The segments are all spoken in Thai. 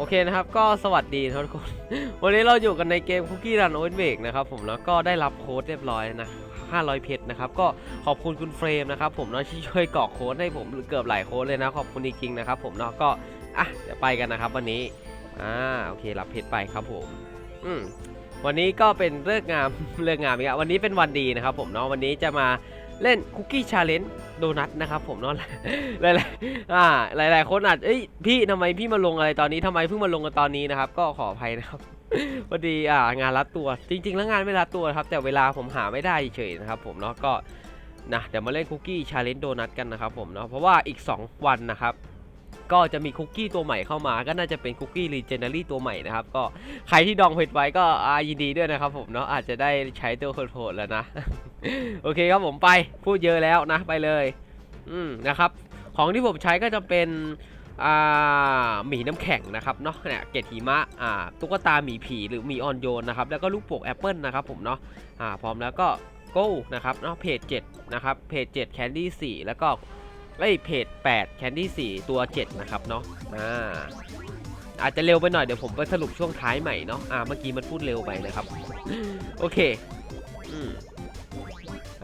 โอเคนะครับก็สวัสดีทุกคน วันนี้เราอยู่กันในเกม Cookie Run o v e n b a k นะครับผมแล้วก็ได้รับโค้ดเรียบร้อยนะ500 เพชรนะครับก็ขอบคุณคุณเฟรมนะครับผมเนาะที่ช่วยกรอกโค้ดให้ผมเกือบหลายโค้ดเลยนะขอบคุณจริงๆนะครับผมเนาะก็อะเดี๋ยวไปกันนะครับวันนี้อ่าโอเครับเพชรไปครับผมอืมวันนี้ก็เป็นเลิกงามเลิกงามอีกแล้ววันนี้เป็นวันดีนะครับผมเนาะวันนี้จะมา เล่นคุกกี้ชาเลนจ์โดนัทนะครับผมเนาะหลายๆอ่าหลาย ๆ คนอาจเอ้ยพี่ทำไมพี่มาลงอะไรตอนนี้ทำไมเพิ่งมาลงกันตอนนี้นะครับ ก็ขออภัยนะครับพอดีอ่างานรัดตัวจริง ๆ แล้วงานไม่รัดตัวครับ แต่เวลาผมหาไม่ได้เฉยๆนะครับผมเนาะก็นะเดี๋ยวมาเล่นคุกกี้ชาเลนจ์โดนัทกันนะครับผมเนาะเพราะว่าอีก 2 วันนะครับก็จะมีคุกกี้ตัวใหม่เข้ามาก็น่าจะเป็นคุกกี้รีเจนเนอรี่ตัวใหม่นะครับ ก็ใครที่ดองเพชรไว้ก็อายินดีด้วยนะครับผมเนาะอาจจะได้ใช้ตัวโหดๆแล้วนะ โอเคครับผมไปพูดเยอะแล้วนะไปเลย อืมนะครับ ของที่ผมใช้ก็จะเป็นอ่าหมีน้ำแข็งนะครับเนาะเนี่ยเกตหิมะอ่าตุ๊กตาหมีผีหรือหมีออนโยนนะครับแล้วก็ลูกโป่งแอปเปิลนะครับผมเนาะอ่าพร้อมแล้วก็ go นะครับเนาะเพจ7นะครับเพจ7 Candy 4แล้วก็เอ้ยเพจ8 Candy 4ตัว 7 นะครับเนาะอ่าอาจจะเร็วไปหน่อยเดี๋ยวผมไปสรุปช่วงท้ายใหม่เนาะอ่าเมื่อกี้มันพูดเร็วไปนะครับ โอเค อืม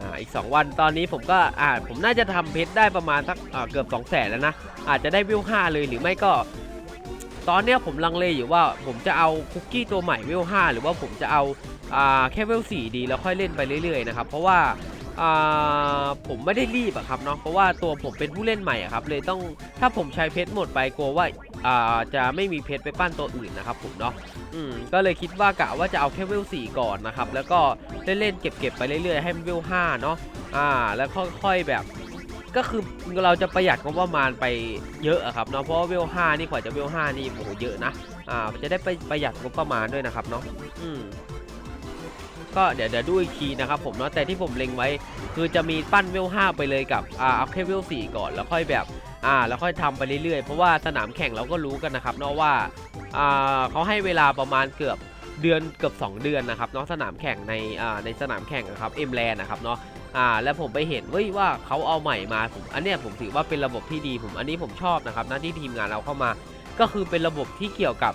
าอีก 2 วันตอนนี้ผมก็อ่าผมน่าจะทำเพชรได้ประมาณสักเกือบ2 0 0แสนแล้วนะ อาจจะได้วิว5เลยหรือไม่ก็ ตอนเนี้ยผมลังเลอยู่ว่าผมจะเอาคุกกี้ตัวใหม่วิว5หรือว่าผมจะเอาอ่าแค่วิว4ดีแล้วค่อยเล่นไปเรื่อยๆนะครับเพราะว่าอ่าผมไม่ได้รีบอะครับเนาะเพราะว่าตัวผมเป็นผู้เล่นใหม่อะครับเลยต้องถ้าผมใช้เพชรหมดไปกลัวว่า อ่าจะไม่มีเพชรไปปั้นตัวอื่นนะครับผมเนาะอืมก็เลยคิดว่ากะว่าจะเอาแค่เวล4ก่อนนะครับ แล้วก็เล่นๆเก็บๆไปเรื่อยๆให้มันเวล5เนาะอ่า แล้วค่อยๆแบบก็คือเราจะประหยัดงบประมาณไปเยอะอะครับเนาะเพราะว่าเวล5นี่กว่าจะเวล5นี่โอ้โหเยอะนะอ่าจะได้ไปประหยัดงบประมาณด้วยนะครับเนาะอืม ก็เดี๋ยวเดี๋ยวดูอีกทีนะครับผมเนาะแต่ที่ผมเล็งไว้ คือจะมีปั้นเวล5ไปเลยกับอ่าเอาแค่เวล4ก่อนแล้วค่อยแบบอ่าแล้วค่อยทำไปเรื่อยๆ เพราะว่าสนามแข่งเราก็รู้กันนะครับเนาะว่าอ่าเขาให้เวลาประมาณเกือบเดือนเกือบ 2 เดือนนะครับเนาะสนามแข่งในอ่าในสนามแข่งนะครับเอ็มแลนนะครับเนาะอ่าแล้วผมไปเห็นเว้ยว่าเขาเอาใหม่มาผมอันเนี้ยผมถือว่าเป็นระบบที่ดีผมอันนี้ผมชอบนะครับนะที่ทีมงานเราเข้ามา ก็คือเป็นระบบที่เกี่ยวกับ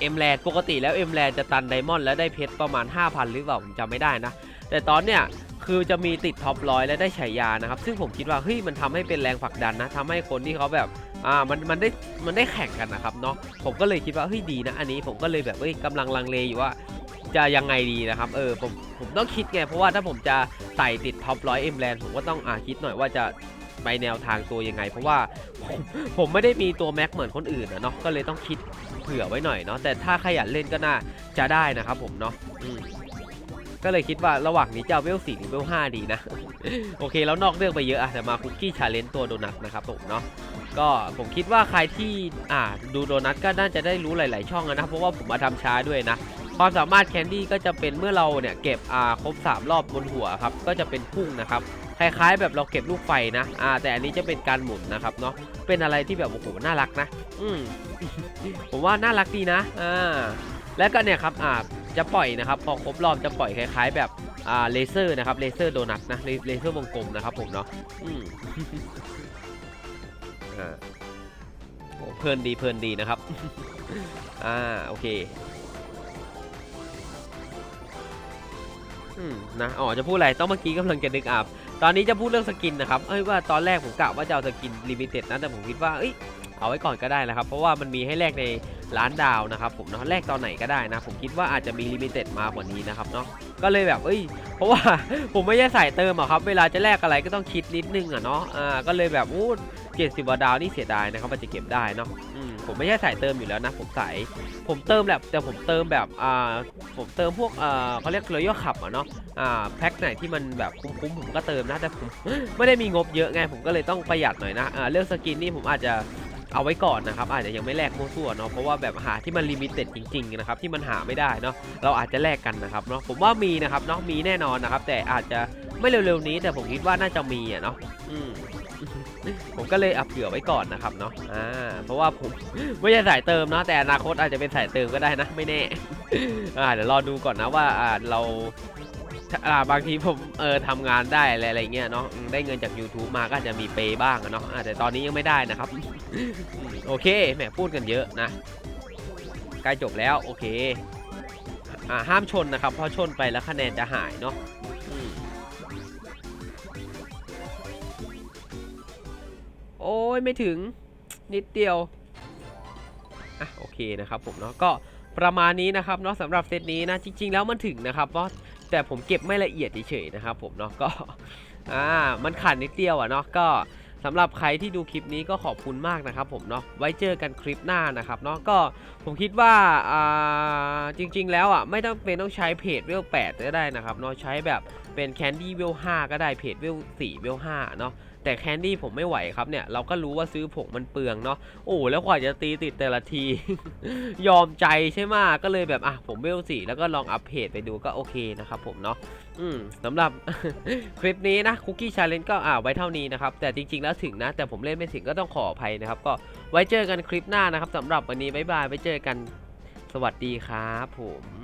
เอ็มแลนปกติแล้วเอ็มแลนจะตันไดมอนด์แล้วได้เพชรประมาณ 5,000 หรือเปล่าผมจำไม่ได้นะ แต่ตอนเนี้ยคือจะมีติดท็อปร้อยและได้ฉายานะครับ ซึ่งผมคิดว่าเฮ้ยมันทำให้เป็นแรงผลักดันนะทำให้คนที่เขาแบบอ่ามันมันได้มันได้แข่งกันนะครับเนาะผมก็เลยคิดว่าเฮ้ยดีนะ อันนี้ผมก็เลยแบบเฮ้ยกำลังลังเลอยู่ว่าจะยังไงดีนะครับ เออผมผมต้องคิดไง เพราะว่าถ้าผมจะใส่ติดท็อปร้อยเอ็มแลนผมก็ต้องอ่าคิดหน่อยว่าจะ ไปแนวทางตัวยังไง เพราะว่าผมผมไม่ได้มีตัวแม็กเหมือนคนอื่นนะเนาะก็เลยต้องคิดเผื่อไว้หน่อยเนาะแต่ถ้าขยันเล่นก็น่าจะได้นะครับผมเนาะก็เลยคิดว่าระหว่างนี้จะเอาเวล4หรือเวล5ดีนะ โอเคแล้วนอกเรื่องไปเยอะอะแต่มาคุกกี้ชาเลนจ์ตัวโดนัทนะครับผมเนาะก็ผมคิดว่าใครที่อ่าดูโดนัทก็น่าจะได้รู้หลาย ๆ ช่องนะ เพราะว่าผมมาทำช้าด้วยนะ ความสามารถแคนดี้ก็จะเป็นเมื่อเราเนี่ยเก็บอ่าครบ 3 รอบบนหัวครับ ก็จะเป็นพุ่งนะครับ คล้ายๆ แบบเราเก็บลูกไฟนะอ่าแต่อันนี้จะเป็นการหมุนนะครับเนาะเป็นอะไรที่แบบโอ้โหน่ารักนะอืมผมว่าน่ารักดีนะอ่าแล้วก็เนี่ยครับอ่าจะปล่อยนะครับพอครบรอบจะปล่อยคล้าย ๆ แบบอ่าเลเซอร์นะครับเลเซอร์โดนัทนะเลเซอร์วงกลมนะครับผมเนาะอืมอ่าเพลินดีเพลินดีนะครับ อ่าโอเค อืมนะ อ๋อ จะพูดอะไร ต้องเมื่อกี้กำลังจะนึกอับ ตอนนี้จะพูดเรื่องสกินนะครับ เอ้ยว่าตอนแรกผมกะว่าจะเอาสกินลิมิเต็ดนะแต่ผมคิดว่าเอ้ย เอาไว้ก่อนก็ได้นะครับ เพราะว่ามันมีให้แลกในร้านดาวนะครับผมเนาะแลกตอนไหนก็ได้นะ ผมคิดว่าอาจจะมีลิมิเต็ดมากกว่านี้นะครับเนาะก็เลยแบบเอ้ย เพราะว่า ผมไม่ใช่ใส่เติมอะครับ เวลาจะแลกอะไรก็ต้องคิดนิดนึงอะเนาะอ่าก็เลยแบบอู้เจ็ดสิบดาวนี่เสียดายนะครับมันจะเก็บได้เนาะอืมผมไม่ใช่ใส่เติมอยู่แล้วนะ ผมใส่ผมเติมแบบแต่ผมเติมแบบอ่าผมเติมพวกอ่าเขาเรียกรอยย่อขับอะเนาะอ่าแพ็คไหนที่มันแบบคุ้มๆผมก็เติมนะแต่ผมไม่ได้มีงบเยอะไงผมก็เลยต้องประหยัดหน่อยนะอ่าเรื่องสกินนี่ผมอาจจะ เอาไว้ก่อนนะครับอาจจะยังไม่แลกมั่วซั่วเนาะเพราะว่าแบบหาที่มันลิมิเต็ดจริงๆนะครับที่มันหาไม่ได้เนาะเราอาจจะแลกกันนะครับเนาะผมว่ามีนะครับเนาะมีแน่นอนนะครับ แต่อาจจะไม่เร็วๆนี้ แต่ผมคิดว่าน่าจะมีอะเนาะอืมผมก็เลยเอาเผื่อไว้ก่อนนะครับเนาะอ่าเพราะว่าผมไม่ใช่สายเติมเนาะแต่อนาคตอาจจะเป็นสายเติมก็ได้นะ ไม่แน่อ่าเดี๋ยวรอดูก่อนนะว่าอ่าเรา อ่าบางทีผมเออทำงานได้อะไรอะไรเงี้ยเนาะอืมได้เงินจาก YouTube มาก็อาจจะมีเปย์บ้างอะเนาะอ่าแต่ตอนนี้ยังไม่ได้นะครับ โอเคแหมพูดกันเยอะนะใกล้จบแล้วโอเคอ่าห้ามชนนะครับเพราะชนไปแล้วคะแนนจะหายเนาะอืมโอ้ยไม่ถึงนิดเดียวอะโอเคนะครับผมเนาะก็ ประมาณนี้นะครับเนาะสำหรับเซตนี้นะจริง ๆ แล้วมันถึงนะครับเพราะแต่ผมเก็บไม่ละเอียดเฉยๆนะครับผมเนาะก็อ่ามันขาดนิดเดียวอะเนาะก็สำหรับใครที่ดูคลิปนี้ก็ขอบคุณมากนะครับผมเนาะไว้เจอกันคลิปหน้านะครับเนาะก็ผมคิดว่าอ่าจริง ๆ แล้วอะไม่ต้องเป็นต้องใช้เพจเวล8ก็ได้นะครับเนาะใช้แบบเป็นแคนดี้เวล5ก็ได้เพจเวล4เวล5เนาะ แต่แคนดี้ผมไม่ไหวครับเนี่ยเราก็รู้ว่าซื้อผงมันเปลืองเนาะโอ้แล้วกว่าจะตีติดแต่ละที ยอมใจใช่ไหมก็เลยแบบอะผมเวล4แล้วก็ลองอัปเพจไปดูก็โอเคนะครับผมเนาะอืมสำหรับคลิปนี้นะคุกกี้ชาเลนจ์ก็อ่าไว้เท่านี้นะครับ แต่จริง ๆ แล้วถึงนะ แต่ผมเล่นไม่ถึงก็ต้องขออภัยนะครับ ก็ไว้เจอกันคลิปหน้านะครับสำหรับวันนี้บ๊ายบายไว้เจอกันสวัสดีครับผม